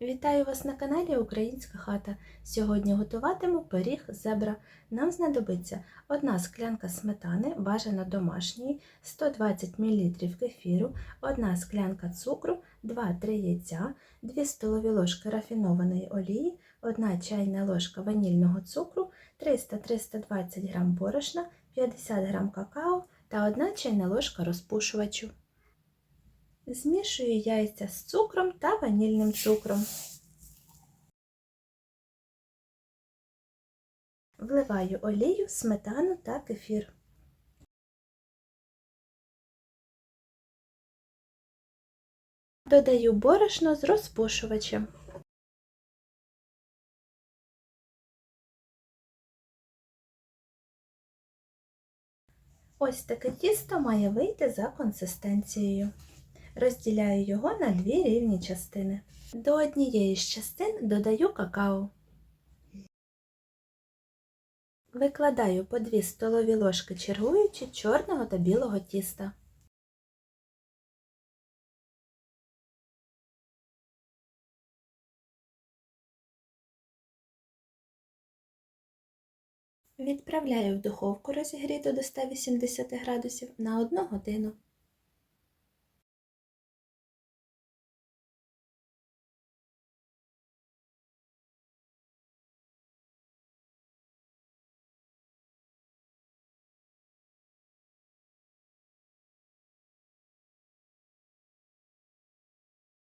Вітаю вас на каналі Українська хата. Сьогодні готуватиму пиріг зебра. Нам знадобиться одна склянка сметани, бажано домашньої, 120 мл кефіру, одна склянка цукру, 2-3 яйця, 2 столові ложки рафінованої олії, 1 чайна ложка ванільного цукру, 300-320 г борошна, 50 г какао та 1 чайна ложка розпушувачу. Змішую яйця з цукром та ванільним цукром. Вливаю олію, сметану та кефір. Додаю борошно з розпушувачем. Ось таке тісто має вийти за консистенцією. Розділяю його на дві рівні частини. До однієї з частин додаю какао. Викладаю по 2 столові ложки чергуючи чорного та білого тіста. Відправляю в духовку розігріту до 180 градусів на 1 годину.